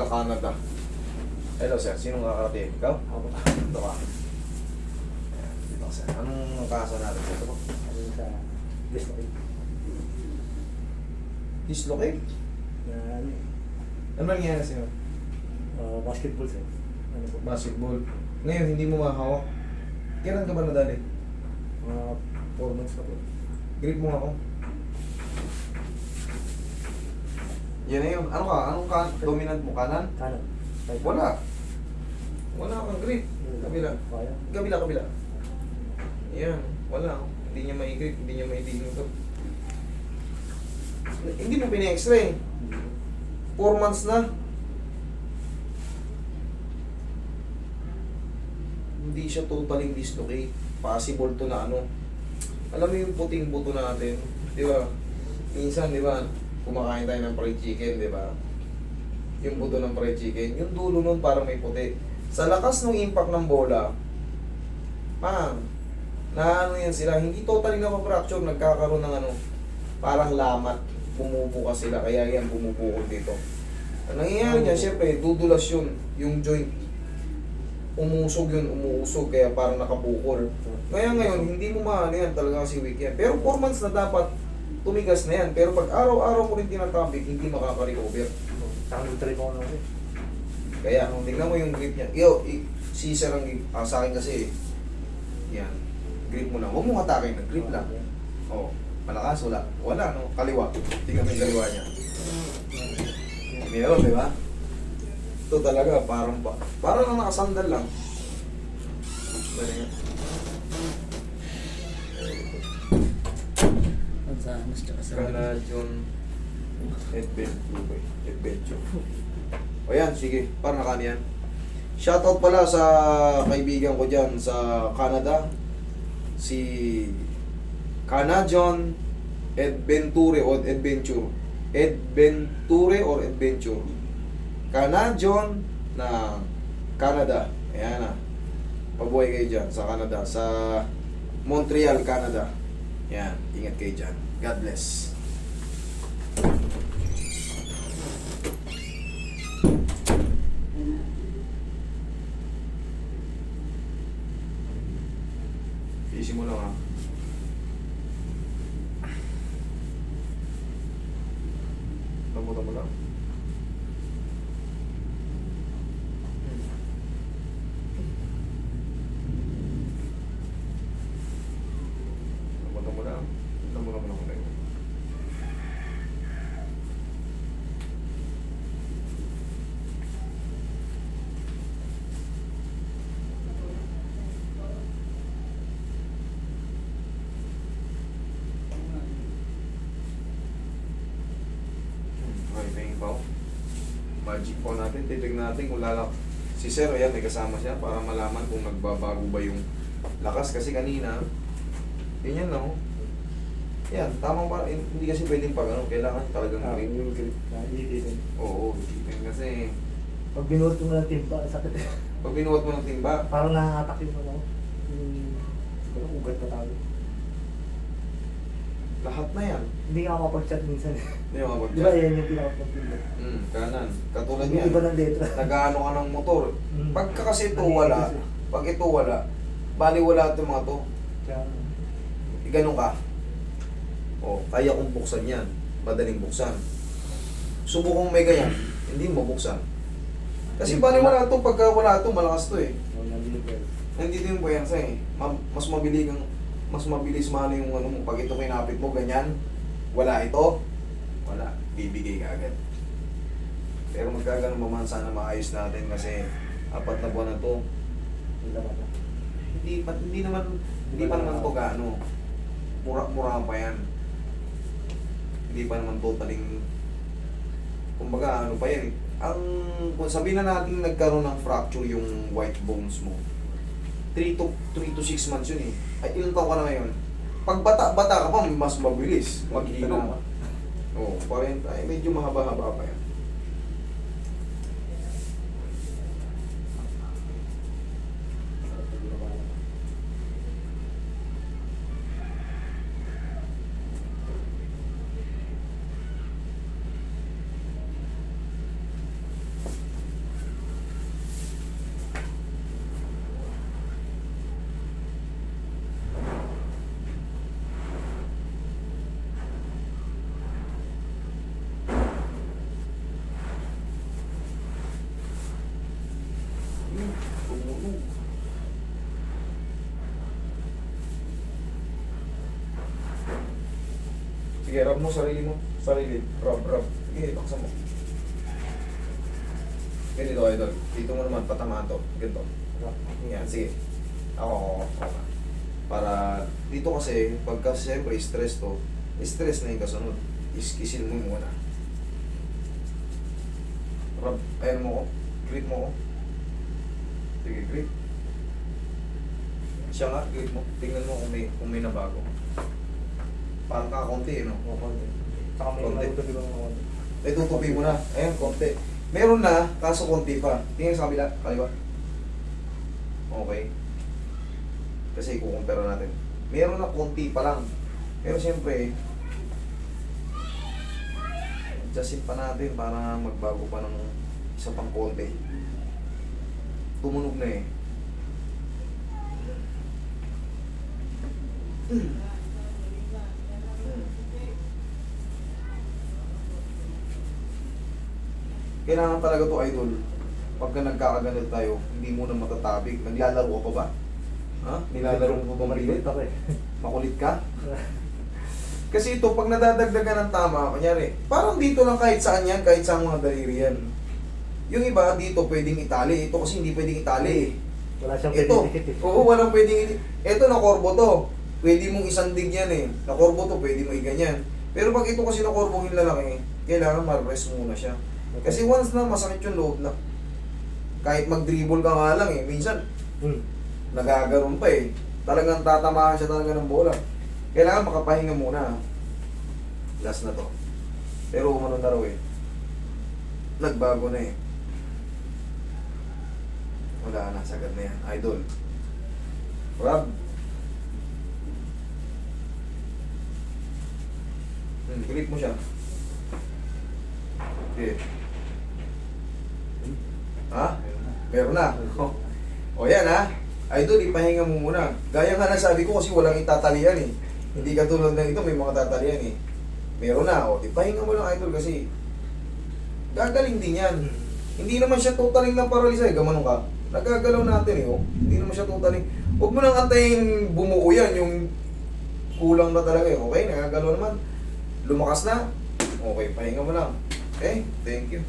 taga Canada. Hello sir, sinong kakarating? Ikaw? Ako. Ito ka. Ayan, dito ka sir. Anong kaso natin dito po? Ano sa dislocate. Dislocate? Na ano eh. Ano nangyayari sa'yo? ah, basketball sir. Ano po? Basketball. Ngayon, hindi mo mahawak. Kailan ka ba nadali? Mga 4 months na po. Grip mo ako. Yan na yun. Ano ka? Anong ka? Dominant mo? Kanan? Kanan. Right. Wala. Wala kang grip. Kabila. Kabila, kabila. Yan. Wala. Hindi niya mai-grip. Hindi niya mai-dealing to. Hindi mo pina-x-ray. 4 months na. Hindi siya totally dislocate. Possible to na ano. Alam mo yung puting buto natin, di ba? Minsan, di ba, kumakain tayo ng fried chicken, di ba? Yung buto ng fried chicken, yung dulo nun parang may puti. Sa lakas ng impact ng bola, ma'am, na ano yan sila, hindi totally na fracture nagkakaroon ng ano, parang lamat, bumubuka sila, kaya yan bumubukol dito. Ang nangyayari dyan, syempre, dudulas yun, yung joint. Umusog yun, umuusog, kaya parang nakabukol. Kaya ngayon, hindi mo maano yan talaga kasi weak yan. Pero 4 months na dapat tumigas na yan. Pero pag araw-araw mo rin tinatambik, hindi makaka-recover. Saka nag-try ko ano eh. Kaya, tingnan mo yung grip niya. Yo, si sir ang ah, sa akin kasi, yan, grip mo na. Huwag mo hatakin na, grip lang. Oh, malakas, wala. Wala, no? Kaliwa. Tingnan mo yung kaliwa niya. Meron, di ba? Ito talaga, parang pa. Parang nakasandal lang. Bali nga. Gonzales tsaka sa Canadian Adventure. Adventure. O yan, sige. Para nakano yan. Shoutout pala sa kaibigan ko dyan sa Canada. Si Canadian Adventure o Adventure. Adventure or Adventure. Canadian na Canada. Ayan na. Pabuhay kayo dyan sa Canada. Sa Montreal, Canada. Yan. Ingat kayo dyan. God bless. Easy mo lang ha. Lambutan mo lang. Lambutan mo lang. Lambutan mo lang muna yun. Okay, tingin pa ako. Magic po natin, titignan natin kung lalak. Si Sir, ayan, may kasama siya para malaman kung nagbabago ba yung lakas. Kasi kanina, ganyan lang. oh. Yan, tamang para, hindi kasi pwedeng pag ano, kailangan talagang Ah, grip. yung grip na iitin. Oo, itin kasi Pag binuot ko na ng timba, sakit eh. pag binuot mo ng timba, Parang nangangatak yung ano. Yung ugat na tawag. Lahat na yan. Hindi nga makapag-chat minsan eh. Hindi mo kapag Di ba yan yung pinakapag-timba? Hmm, kanan. Katulad Yung yan. iba ng letra. Nagaano ka ng motor. Mm. Pagka kasi ito wala, pag ito wala, bali wala ito mga to. Kaya, Ganun ka. O, kaya kong buksan yan. Madaling buksan. Subukong may ganyan, hindi mo buksan. Kasi bali wala ito, pagka wala ito, malakas to eh. wala din yung Nandito yung buyansa eh. Ma- mas mabili kang, mas mabilis mano yung ano mo. Pag ito kinapit mo, ganyan, wala ito, wala. Bibigay ka agad. Pero magkaganon naman sana maayos natin kasi apat na buwan na to. Hindi pa hindi naman hindi pa naman to gaano. Mura-mura pa yan. Hindi pa naman totaling kumbaga ano pa yan. Ang kung sabihin na natin nagkaroon ng fracture yung white bones mo. 3 to 3 to 6 months yun eh. Ay taon ka na ngayon? Pag bata-bata ka pa, mas mabilis. Maghilom. Oo, oh, parang ay medyo mahaba-haba pa yan. Sige, rub mo sarili mo. Sarili. Rub, rub. Sige, taksa mo. Ganito, idol. Dito mo naman, patamaan to. Ganito. Yan, sige. Ako, ako. Para, dito kasi, pagka siyempre stress to, stress na yung kasunod. Iskisin mo muna. Rub, ayan mo ko. Grip mo ko. Sige, grip. Siya nga, grip mo. Tingnan mo kung may, kung may nabago. Parang kakaunti, eh, no? Oo, konti. Saka may Konti. di ba mga konti? Eh, tutupi mo na. Ayan, konti. Meron na, kaso konti pa. Tingnan sa kabila, kaliwa. Okay. Kasi ikukumpara natin. Meron na konti pa lang. Pero siyempre, adjustin pa natin para magbago pa ng isa pang konti. Tumunog na eh. Hmm. Kailangan talaga to idol. Pagka nagkakaganit tayo, hindi mo na matatabig. Naglalaro ka pa ba? Ha? Nilalaro mo ba Malikot ako eh. Makulit ka? Kasi ito, pag nadadagdagan ng tama, kunyari, parang dito lang kahit saan yan, kahit saan mga daliri yan. Yung iba, dito pwedeng itali. Ito kasi hindi pwedeng itali eh. Wala siyang Ito, pwede dikit eh. oo, walang pwedeng i- Ito, nakorbo to. Pwede mong isandig yan eh. Nakorbo to, pwede mo iganyan. Pero pag ito kasi nakorbo yung lalaki, kailangan ma-rest muna siya. Kasi once na masakit yung loob na, kahit mag-dribble ka nga lang eh, minsan, Hmm. nagagaroon pa eh. Talagang tatamaan siya talaga ng bola. Kailangan makapahinga muna. Last na to. Pero umano na raw eh. Nagbago na eh. Wala na, sagad na yan. Idol. Rob. Hmm, grip mo siya. Okay. Ha? Meron na. O yan ha. Idol, ipahinga mo muna. Gaya nga na sabi ko kasi walang itatalian eh. Hindi katulad ng ito, may mga tatalian eh. Meron na. O, ipahinga mo lang idol kasi gagaling din yan. Hindi naman siya totaling ng paralisa eh. Gamanon ka. Nagagalaw natin eh. Oh. Hindi naman siya totaling. Huwag mo nang antayin bumuo yan. Yung kulang na talaga eh. Okay, nagagalaw naman. Lumakas na. Okay, pahinga mo lang. Okay, thank you.